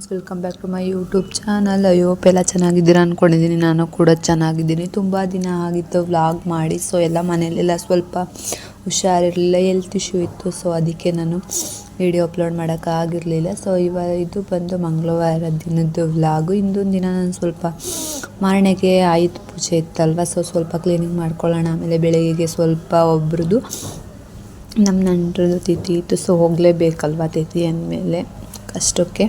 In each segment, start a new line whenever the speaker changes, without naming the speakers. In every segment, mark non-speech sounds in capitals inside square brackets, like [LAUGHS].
Friends welcome back to my YouTube channel ಅಯ್ಯೋಪ್ ಎಲ್ಲ ಚೆನ್ನಾಗಿದ್ದೀರಾ ಅಂದ್ಕೊಂಡಿದ್ದೀನಿ ನಾನು ಕೂಡ ಚೆನ್ನಾಗಿದ್ದೀನಿ. ತುಂಬ ದಿನ ಆಗಿತ್ತು ವ್ಲಾಗ್ ಮಾಡಿ. ಸೊ ಎಲ್ಲ ಮನೆಯಲ್ಲೆಲ್ಲ ಸ್ವಲ್ಪ ಹುಷಾರಿರಲಿಲ್ಲ. ಹೆಲ್ತ್ ಇಶ್ಯೂ ಇತ್ತು. ಸೊ ಅದಕ್ಕೆ ನಾನು ವಿಡಿಯೋ ಅಪ್ಲೋಡ್ ಮಾಡೋಕ್ಕಾಗಿರಲಿಲ್ಲ ಸೊ ಇವ, ಇದು ಬಂದು ಮಂಗಳವಾರ ದಿನದ್ದು ವ್ಲಾಗು ಇಂದೊಂದು ದಿನ ನಾನು ಸ್ವಲ್ಪ ಮಾರನೆಗೆ ಆಯುಧ ಪೂಜೆ ಇತ್ತಲ್ವ? ಸೊ ಸ್ವಲ್ಪ ಕ್ಲೀನಿಂಗ್ ಮಾಡ್ಕೊಳ್ಳೋಣ. ಆಮೇಲೆ ಬೆಳಗ್ಗೆಗೆ ಸ್ವಲ್ಪ ಒಬ್ರದ್ದು ನಮ್ಮ ನಂಟ್ರದ್ದು ತಿಥಿ ಇತ್ತು. ಸೊ ಹೋಗಲೇಬೇಕಲ್ವ ತಿಥಿ ಅಂದಮೇಲೆ ಕಷ್ಟಕ್ಕೆ?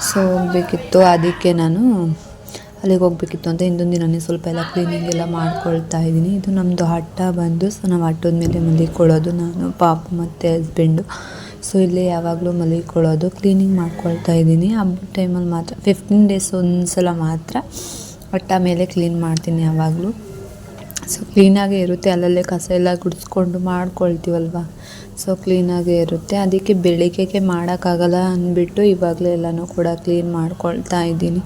ಸೊ ಹೋಗಬೇಕಿತ್ತು ಅದಕ್ಕೆ ನಾನು ಅಲ್ಲಿಗೆ ಹೋಗಬೇಕಿತ್ತು ಅಂತ ಹಿಂದೊಂದು ದಿನನೇ ಸ್ವಲ್ಪ ಎಲ್ಲ ಕ್ಲೀನಿಂಗ್ ಎಲ್ಲ ಮಾಡ್ಕೊಳ್ತಾ ಇದ್ದೀನಿ. ಇದು ನಮ್ಮದು ಹಟ್ಟ ಬಂದು ಸೊ, ನಾವು ಹಟ್ಟದ ಮೇಲೆ ಮಲಿಕೊಳ್ಳೋದು ನಾನು, ಪಾಪು ಮತ್ತು ಹಸ್ಬೆಂಡು ಸೊ ಇಲ್ಲಿ ಯಾವಾಗಲೂ ಮಲಿಕೊಳ್ಳೋದು ಕ್ಲೀನಿಂಗ್ ಮಾಡ್ಕೊಳ್ತಾ ಇದ್ದೀನಿ. ಹಬ್ಬದ ಟೈಮಲ್ಲಿ ಮಾತ್ರ ಫಿಫ್ಟೀನ್ ಡೇಸ್ ಒಂದು ಸಲ ಮಾತ್ರ ಹಟ್ಟ ಮೇಲೆ ಕ್ಲೀನ್ ಮಾಡ್ತೀನಿ ಯಾವಾಗಲೂ. ಸೊ ಕ್ಲೀನಾಗೇ ಇರುತ್ತೆ, ಅಲ್ಲಲ್ಲೇ ಕಸ ಎಲ್ಲ ಗುಡಿಸ್ಕೊಂಡು ಮಾಡ್ಕೊಳ್ತೀವಲ್ವ? ಸೊ ಕ್ಲೀನಾಗೇ ಇರುತ್ತೆ. ಅದಕ್ಕೆ ಬೆಳಿಗ್ಗೆಗೆ ಮಾಡೋಕ್ಕಾಗಲ್ಲ ಅಂದ್ಬಿಟ್ಟು ಇವಾಗಲೇ ಎಲ್ಲನೂ ಕೂಡ ಕ್ಲೀನ್ ಮಾಡ್ಕೊಳ್ತಾ ಇದ್ದೀನಿ.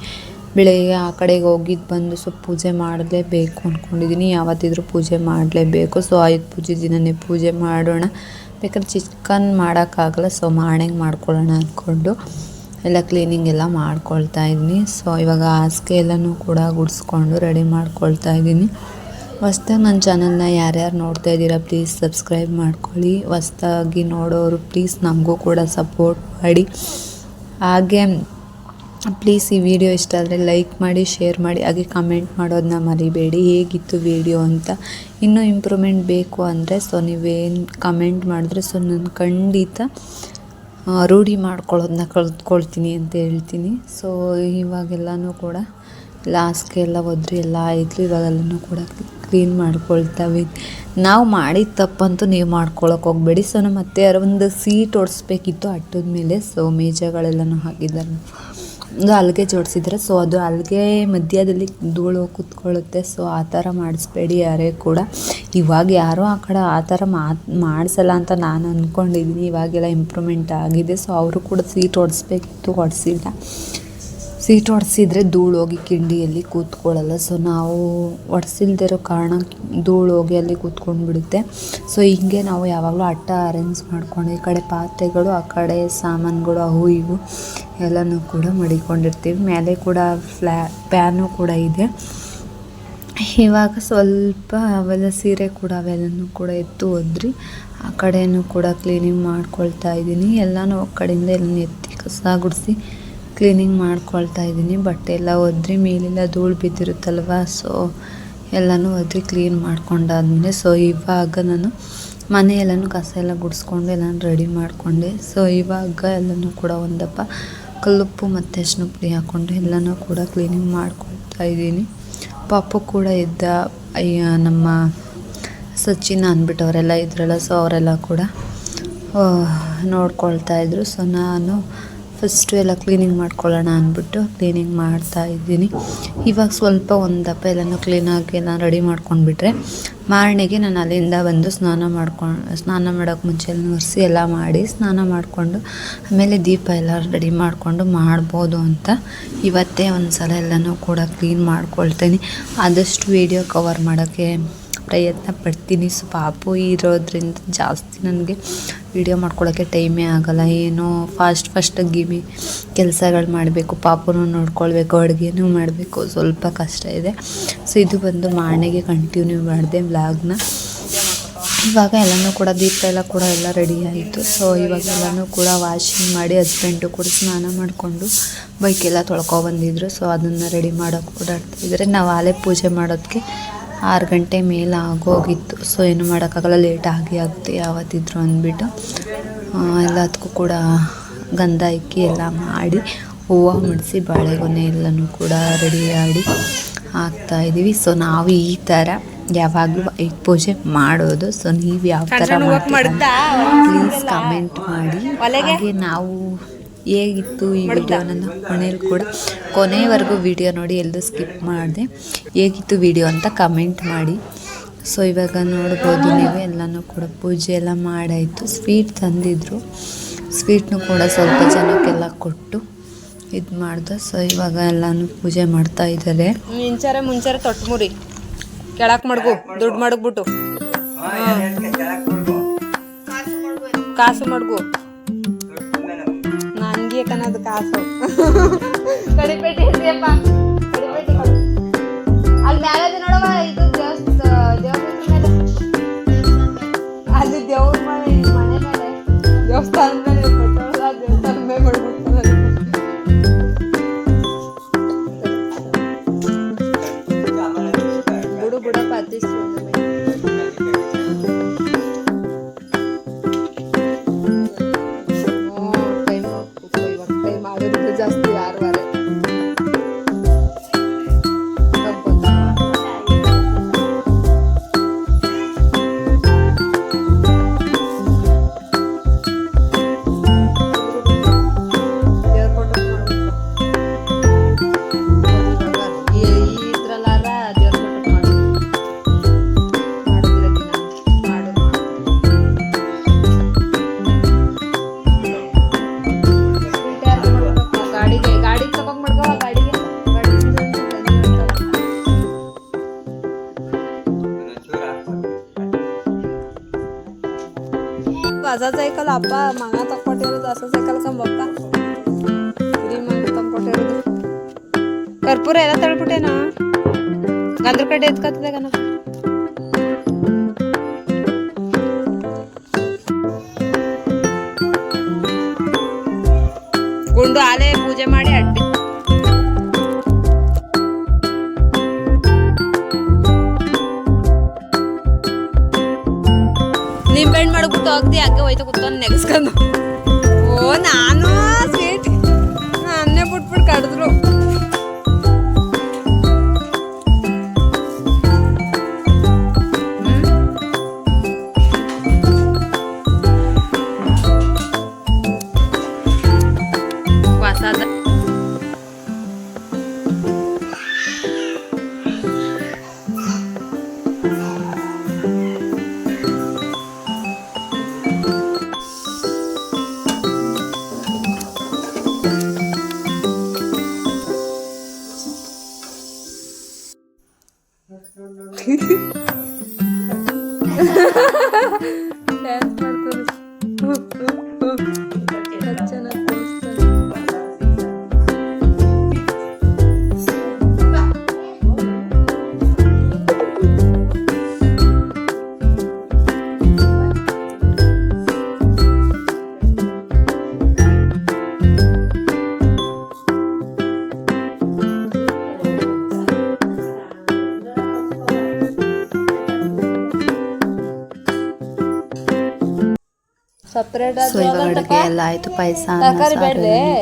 ಬೆಳಿಗ್ಗೆ ಆ ಕಡೆಗೆ ಹೋಗಿದ್ದು ಬಂದು ಸೊ ಪೂಜೆ ಮಾಡಲೇಬೇಕು ಅಂದ್ಕೊಂಡಿದ್ದೀನಿ ಯಾವತ್ತಿದ್ರೂ ಪೂಜೆ ಮಾಡಲೇಬೇಕು. ಸೊ ಆಯುಧ ಪೂಜೆ ದಿನನೇ ಪೂಜೆ ಮಾಡೋಣ. ಬೇಕಾದ್ರೆ ಚಿಕನ್ ಮಾಡೋಕ್ಕಾಗಲ್ಲ ಸೊ ಮಾರ್ನಿಂಗ್ ಮಾಡ್ಕೊಳ್ಳೋಣ ಅಂದ್ಕೊಂಡು ಎಲ್ಲ ಕ್ಲೀನಿಂಗ್ ಎಲ್ಲ ಮಾಡ್ಕೊಳ್ತಾ ಇದ್ದೀನಿ. ಸೊ ಇವಾಗ ಹಾಸಿಗೆ ಎಲ್ಲನೂ ಕೂಡ ಗುಡಿಸ್ಕೊಂಡು ರೆಡಿ ಮಾಡ್ಕೊಳ್ತಾ ಇದ್ದೀನಿ. ಹೊಸ್ದಾಗಿ ನನ್ನ ಚಾನಲ್ನ ಯಾರ್ಯಾರು ನೋಡ್ತಾ ಇದ್ದೀರಾ ಪ್ಲೀಸ್ ಸಬ್ಸ್ಕ್ರೈಬ್ ಮಾಡ್ಕೊಳ್ಳಿ. ಹೊಸ್ದಾಗಿ ನೋಡೋರು ಪ್ಲೀಸ್ ನಮಗೂ ಕೂಡ ಸಪೋರ್ಟ್ ಮಾಡಿ. ಹಾಗೆ ಪ್ಲೀಸ್ ಈ ವಿಡಿಯೋ ಇಷ್ಟ ಆದರೆ ಲೈಕ್ ಮಾಡಿ ಶೇರ್ ಮಾಡಿ, ಹಾಗೆ ಕಮೆಂಟ್ ಮಾಡೋದನ್ನ ಮರಿಬೇಡಿ. ಹೇಗಿತ್ತು ವಿಡಿಯೋ ಅಂತ ಇನ್ನೂ ಇಂಪ್ರೂವ್ಮೆಂಟ್ ಬೇಕು ಅಂದರೆ ಸೊ ನೀವೇನು ಕಮೆಂಟ್ ಮಾಡಿದ್ರೆ ಸೊ ನಾನು ಖಂಡಿತ ರೂಢಿ ಮಾಡ್ಕೊಳ್ಳೋದನ್ನ ಕಲ್ತ್ಕೊಳ್ತೀನಿ ಅಂತ ಹೇಳ್ತೀನಿ. ಸೊ ಇವಾಗೆಲ್ಲನೂ ಕೂಡ ಲಾಸ್ಟ್ಗೆ ಎಲ್ಲ ಒದ್ರಿ ಎಲ್ಲ ಆಯಿತು. ಇವಾಗೆಲ್ಲನೂ ಕೂಡ ಕ್ಲೀನ್ ಮಾಡ್ಕೊಳ್ತಾವೆ. ನಾವು ಮಾಡಿದ ತಪ್ಪಂತೂ ನೀವು ಮಾಡ್ಕೊಳಕ್ಕೆ ಹೋಗಬೇಡಿ. ಸೊ ನಮ್ಮ ಮತ್ತೆ ಯಾರೋ ಒಂದು ಸೀಟ್ ಓಡಿಸ್ಬೇಕಿತ್ತು, ಅಟ್ಟದ ಮೇಲೆ. ಸೊ ಮೇಜಗಳೆಲ್ಲನೂ ಹಾಕಿದ್ದಾರೆ. ಒಂದು ಅಲ್ಲಿಗೆ ಜೋಡಿಸಿದ್ರೆ ಸೊ ಅದು ಅಲ್ಲಿಗೆ ಮಧ್ಯದಲ್ಲಿ ಧೂಳು ಕೂತ್ಕೊಳ್ಳುತ್ತೆ. ಸೊ ಆ ಥರ ಮಾಡಿಸ್ಬೇಡಿ ಯಾರೇ ಕೂಡ. ಇವಾಗ ಯಾರೂ ಆ ಕಡೆ ಆ ಥರ ಮಾಡಿಸಲ್ಲ ಅಂತ ನಾನು ಅಂದ್ಕೊಂಡಿದ್ದೀನಿ ಇವಾಗೆಲ್ಲ ಇಂಪ್ರೂವ್ಮೆಂಟ್ ಆಗಿದೆ. ಸೊ ಅವರು ಕೂಡ ಸೀಟ್ ಓಡಿಸ್ಬೇಕಿತ್ತು, ಓಡಿಸಿಲ್ಲ. ಸೀಟ್ ಒಡೆಸಿದ್ರೆ ಧೂಳು ಹೋಗಿ ಕಿಂಡಿಯಲ್ಲಿ ಕೂತ್ಕೊಳ್ಳಲ್ಲ. ಸೊ ನಾವು ಒಡಿಸಿಲ್ದಿರೋ ಕಾರಣ ಧೂಳು ಹೋಗಿ ಅಲ್ಲಿ ಕೂತ್ಕೊಂಡು ಬಿಡುತ್ತೆ ಸೊ ಹಿಂಗೆ ನಾವು ಯಾವಾಗಲೂ ಅಟ್ಟ ಅರೇಂಜ್ ಮಾಡ್ಕೊಂಡು ಈ ಕಡೆ ಪಾತ್ರೆಗಳು, ಆ ಕಡೆ ಸಾಮಾನುಗಳು, ಅವು ಇವು ಎಲ್ಲನೂ ಕೂಡ ಮಡಿಕೊಂಡಿರ್ತೀವಿ. ಮೇಲೆ ಕೂಡ ಫ್ಲ್ಯಾ ಪ್ಯಾನು ಕೂಡ ಇದೆ. ಇವಾಗ ಸ್ವಲ್ಪ ಅವೆಲ್ಲ ಸೀರೆ ಕೂಡ ಅವೆಲ್ಲನೂ ಕೂಡ ಎತ್ತು ಹೋದ್ರಿ. ಆ ಕಡೆಯೂ ಕೂಡ ಕ್ಲೀನಿಂಗ್ ಮಾಡ್ಕೊಳ್ತಾ ಇದ್ದೀನಿ. ಎಲ್ಲನೂ ಕಡೆಯಿಂದ ಎಲ್ಲ ಎತ್ತಿ ಕಸ ಗುಡಿಸಿ ಕ್ಲೀನಿಂಗ್ ಮಾಡ್ಕೊಳ್ತಾ ಇದ್ದೀನಿ. ಬಟ್ಟೆ ಎಲ್ಲ ಒದ್ರಿ, ಮೇಲೆಲ್ಲ ಧೂಳು ಬಿದ್ದಿರುತ್ತಲ್ವ ಸೊ ಎಲ್ಲನೂ ಒದ್ರಿ ಕ್ಲೀನ್ ಮಾಡ್ಕೊಂಡಾದ್ಮೇಲೆ ಸೊ ಇವಾಗ ನಾನು ಮನೆ ಕಸ ಎಲ್ಲ ಗುಡಿಸ್ಕೊಂಡು ಎಲ್ಲನೂ ರೆಡಿ ಮಾಡಿಕೊಂಡೆ. ಸೊ ಇವಾಗ ಎಲ್ಲನೂ ಕೂಡ ಒಂದಪ್ಪ ಕಲ್ಲುಪ್ಪು ಮತ್ತು ಪುಡಿ ಹಾಕ್ಕೊಂಡು ಎಲ್ಲನೂ ಕೂಡ ಕ್ಲೀನಿಂಗ್ ಮಾಡ್ಕೊಳ್ತಾ ಇದ್ದೀನಿ. ಪಾಪು ಕೂಡ ಇದ್ದ, ಅಯ್ಯ, ನಮ್ಮ ಸಚಿನ್ ಅಂದ್ಬಿಟ್ಟವರೆಲ್ಲ ಇದ್ರಲ್ಲ ಸೊ ಅವರೆಲ್ಲ ಕೂಡ ನೋಡ್ಕೊಳ್ತಾ ಇದ್ರು. ಸೊ ನಾನು ಫಸ್ಟು ಎಲ್ಲ ಕ್ಲೀನಿಂಗ್ ಮಾಡ್ಕೊಳ್ಳೋಣ ಅಂದ್ಬಿಟ್ಟು ಕ್ಲೀನಿಂಗ್ ಮಾಡ್ತಾ ಇದ್ದೀನಿ. ಇವಾಗ ಸ್ವಲ್ಪ ಒಂದು ದಪ್ಪ ಎಲ್ಲನೂ ಕ್ಲೀನಾಗಿ ಎಲ್ಲ ರೆಡಿ ಮಾಡ್ಕೊಂಡ್ಬಿಟ್ರೆ ಮಾರನೆಗೆ ನಾನು ಅಲ್ಲಿಂದ ಬಂದು ಸ್ನಾನ ಮಾಡ್ಕೊಂಡು ಸ್ನಾನ ಮಾಡೋಕ್ಕೆ ಮುಂಚೆ ಎಲ್ಲ ಒರೆಸಿ ಎಲ್ಲ ಮಾಡಿ ಸ್ನಾನ ಮಾಡಿಕೊಂಡು ಆಮೇಲೆ ದೀಪ ಎಲ್ಲ ರೆಡಿ ಮಾಡಿಕೊಂಡು ಮಾಡ್ಬೋದು ಅಂತ ಇವತ್ತೇ ಒಂದು ಸಲ ಎಲ್ಲನೂ ಕೂಡ ಕ್ಲೀನ್ ಮಾಡ್ಕೊಳ್ತೀನಿ. ಆದಷ್ಟು ವೀಡಿಯೋ ಕವರ್ ಮಾಡೋಕ್ಕೆ ಪ್ರಯತ್ನ ಪಡ್ತೀನಿ. ಸೊ ಪಾಪು ಇರೋದ್ರಿಂದ ಜಾಸ್ತಿ ನನಗೆ ವಿಡಿಯೋ ಮಾಡ್ಕೊಳ್ಳೋಕ್ಕೆ ಟೈಮೇ ಆಗೋಲ್ಲ. ಏನೋ ಫಾಸ್ಟ್ ಫಾಸ್ಟಾಗಿ ಗಿಮಿ ಕೆಲಸಗಳು ಮಾಡಬೇಕು, ಪಾಪುನೂ ನೋಡ್ಕೊಳ್ಬೇಕು, ಅಡುಗೆನೂ ಮಾಡಬೇಕು. ಸ್ವಲ್ಪ ಕಷ್ಟ ಇದೆ. ಸೊ ಇದು ಬಂದು ಮಾರ್ನೆಗೆ ಕಂಟಿನ್ಯೂ ಮಾಡಿದೆ ವ್ಲಾಗ್ನ ಇವಾಗ ಎಲ್ಲನೂ ಕೂಡ ದೀಪ ಎಲ್ಲ ಕೂಡ ಎಲ್ಲ ರೆಡಿ ಆಯಿತು. ಸೊ ಇವಾಗ ಎಲ್ಲನೂ ಕೂಡ ವಾಷಿಂಗ್ ಮಾಡಿ ಹಸ್ಬೆಂಡು ಕೂಡ ಸ್ನಾನ ಮಾಡಿಕೊಂಡು ಬೈಕೆಲ್ಲ ತೊಳ್ಕೊಬಂದಿದ್ರು ಸೊ ಅದನ್ನು ರೆಡಿ ಮಾಡೋಕೆ ಓಡಾಡ್ತಿದ್ರೆ ನಾವು ಆಲೆ ಪೂಜೆ ಮಾಡೋದಕ್ಕೆ ಆರು ಗಂಟೆ ಮೇಲೆ ಆಗೋಗಿತ್ತು. ಸೊ ಏನು ಮಾಡೋಕ್ಕಾಗಲ್ಲ ಲೇಟ್ ಆಗಿ ಆಗುತ್ತೆ ಯಾವತ್ತಿದ್ರು ಅಂದ್ಬಿಟ್ಟು. ಎಲ್ಲದಕ್ಕೂ ಕೂಡ ಗಂಧ ಇಕ್ಕಿ ಎಲ್ಲ ಮಾಡಿ ಹೂವು ಮುಡಿಸಿ ಬಾಳೆಗೊನೆ ಎಲ್ಲನೂ ಕೂಡ ರೆಡಿ ಮಾಡಿ ಹಾಕ್ತಾ ಇದ್ದೀವಿ ಸೊ ನಾವು ಈ ಥರ ಯಾವಾಗಲೂ ಈ ಪೂಜೆ ಮಾಡೋದು. ಸೊ ನೀವು ಯಾವ ಥರ ಪ್ಲೀಸ್ ಕಮೆಂಟ್ ಮಾಡಿ. ಹಾಗೆ ನಾವು ಹೇಗಿತ್ತು ಈ ವಿಡಿಯೋ ನನ್ನ ಮನೇಲಿ ಕೂಡ ಕೊನೆವರೆಗೂ ವಿಡಿಯೋ ನೋಡಿ ಎಲ್ಲೂ ಸ್ಕಿಪ್ ಮಾಡಿದೆ ಹೇಗಿತ್ತು ವಿಡಿಯೋ ಅಂತ ಕಮೆಂಟ್ ಮಾಡಿ. ಸೊ ಇವಾಗ ನೋಡ್ಬೋದು ನೀವು ಎಲ್ಲನೂ ಕೂಡ ಪೂಜೆ ಎಲ್ಲ ಮಾಡಾಯಿತು. ಸ್ವೀಟ್ ತಂದಿದ್ರು. ಸ್ವೀಟ್ನು ಕೂಡ ಸ್ವಲ್ಪ ಜನಕ್ಕೆಲ್ಲ ಕೊಟ್ಟು ಇದು ಮಾಡಿದೆ. ಸೊ ಇವಾಗ ಎಲ್ಲನೂ ಪೂಜೆ ಮಾಡ್ತಾ ಇದ್ದಾರೆ.
ಮುಂಚಾರೆ ಮುಂಚಾರೆ ತೊಟ್ಟು ಮುರಿ. ಕೆಳಕ್ ಮಾಡ್ಗು ದುಡ್ಡು ಮಾಡಕ್ಬಿಟ್ಟು ಕಾಸು ಮಡ್ಗು. ಕಣದು ಕಾಸು ಕಡಿಪೇಟೆ ಇರ್ತೀಯಪ್ಪ ಕಡಿಪೇಟೆ ಕೊಡು. ಅಲ್ಲಿ ಮ್ಯಾಲದ ನೋಡವ ಇದು ದೇವಸ್ಥ ದೇವ್ರ ಅಪ್ಪ ಮಗ ತಕ್ಕೊಟ್ಟಿರೋದು ಹೊಸ ಸೈಕಲ್ ಕಂಬಪ್ಪ ಹಿರಿ ಮಗ ತಂದ್ಕೊಟ್ಟಿರೋದು. ಕರ್ಪೂರ ಎಲ್ಲ ತಳ್ಬಿಟ್ಟೇನಾ? ಗಂದ್ರ ಕಡೆ ಎತ್ಕತ್ತದೆ ಕಣ. ಗುಂಡು ಆಲೆ ಪೂಜೆ ಮಾಡಿ ಅಡ್ಡಿ. ಹೋಗ್ದಿ ಹಂಗೆ ಹೋಯ್ತು ಕುತ್ಕೊಂಡು ನೆಗೆಸ್ಕೊಂಡು. ಓ ನಾನು ಡ್ಯಾನ್ಸ್ [LAUGHS]
ಸೊ ಇವಾಗ ಅಡುಗೆ ಎಲ್ಲ ಆಯಿತು ಪಾಯಸ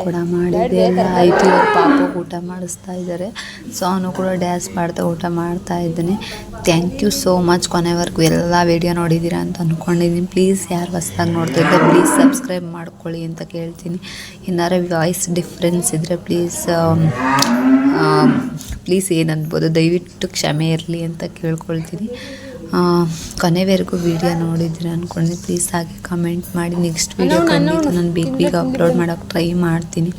ಕೂಡ ಮಾಡಿದೆ ಎಲ್ಲ ಆಯಿತು ಇವಾಗ ಪಾಪು ಊಟ ಮಾಡಿಸ್ತಾ ಇದ್ದಾರೆ ಸೊ ಅವನು ಕೂಡ ಡ್ಯಾನ್ಸ್ ಮಾಡ್ತಾ ಊಟ ಮಾಡ್ತಾ ಇದ್ದಾನೆ. ಥ್ಯಾಂಕ್ ಯು ಸೋ ಮಚ್ ಕೊನೆವರೆಗೂ ಎಲ್ಲ ವಿಡಿಯೋ ನೋಡಿದ್ದೀರಾ ಅಂತ ಅಂದ್ಕೊಂಡಿದ್ದೀನಿ ಪ್ಲೀಸ್ ಯಾರು ಹೊಸ್ದಾಗಿ ನೋಡ್ತಾ ಇದ್ದರೆ ಪ್ಲೀಸ್ ಸಬ್ಸ್ಕ್ರೈಬ್ ಮಾಡ್ಕೊಳ್ಳಿ ಅಂತ ಕೇಳ್ತೀನಿ. ಏನಾರು ವಾಯ್ಸ್ ಡಿಫ್ರೆನ್ಸ್ ಇದ್ದರೆ ಪ್ಲೀಸ್ ಪ್ಲೀಸ್ ಏನನ್ಬೋದು ದಯವಿಟ್ಟು ಕ್ಷಮೆ ಇರಲಿ ಅಂತ ಕೇಳ್ಕೊಳ್ತೀನಿ. ಕೊನೆವರೆಗೂ ವಿಡಿಯೋ ನೋಡಿದ್ರೆ ಅಂದ್ಕೊಂಡು ಪ್ಲೀಸ್ ಹಾಗೆ ಕಮೆಂಟ್ ಮಾಡಿ ನೆಕ್ಸ್ಟ್ ವಿಡಿಯೋ ಖಂಡಿತ ನಾನು ಬೇಗ ಬೇಗ ಅಪ್ಲೋಡ್ ಮಾಡೋಕ್ಕೆ ಟ್ರೈ ಮಾಡ್ತೀನಿ.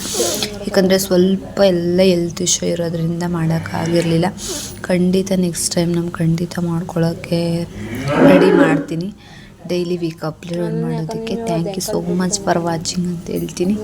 ಯಾಕಂದರೆ ಸ್ವಲ್ಪ ಎಲ್ಲ ಹೆಲ್ತ್ ಇಶ್ಯೂ ಇರೋದ್ರಿಂದ ಮಾಡೋಕ್ಕಾಗಿರಲಿಲ್ಲ ಖಂಡಿತ ನೆಕ್ಸ್ಟ್ ಟೈಮ್ ನಾನು ಖಂಡಿತ ಮಾಡ್ಕೊಳ್ಳೋಕ್ಕೆ ರೆಡಿ ಮಾಡ್ತೀನಿ. ಡೈಲಿ ವೀಕ್ ಅಪ್ಲೋಡ್ ಮಾಡೋದಕ್ಕೆ. Thank you so much for watching ಅಂತ ಹೇಳ್ತೀನಿ.